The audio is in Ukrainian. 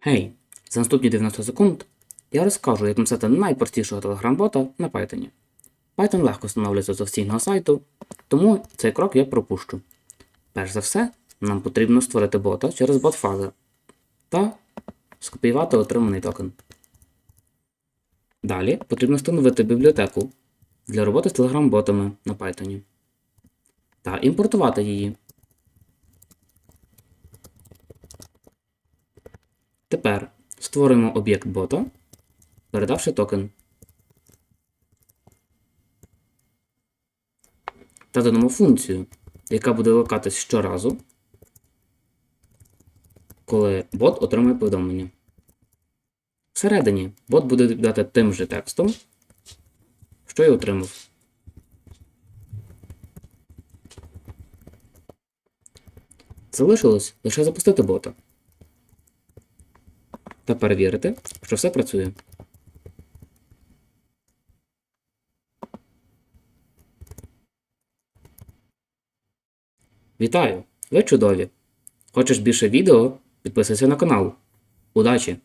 Гей, за наступні 90 секунд я розкажу, як написати найпростішого телеграм-бота на Python. Python легко встановлюється з офіційного сайту, тому цей крок я пропущу. Перш за все, нам потрібно створити бота через бот-фазер та скопіювати отриманий токен. Далі потрібно встановити бібліотеку для роботи з телеграм-ботами на Python та імпортувати її. Тепер створимо об'єкт бота, передавши токен. Та додамо функцію, яка буде викликатись щоразу, коли бот отримує повідомлення. Всередині бот буде відповідати тим же текстом, що й отримав. Залишилось лише запустити бота та перевірити, що все працює. Вітаю! Ви чудові! Хочеш більше відео? Підписуйся на канал. Удачі!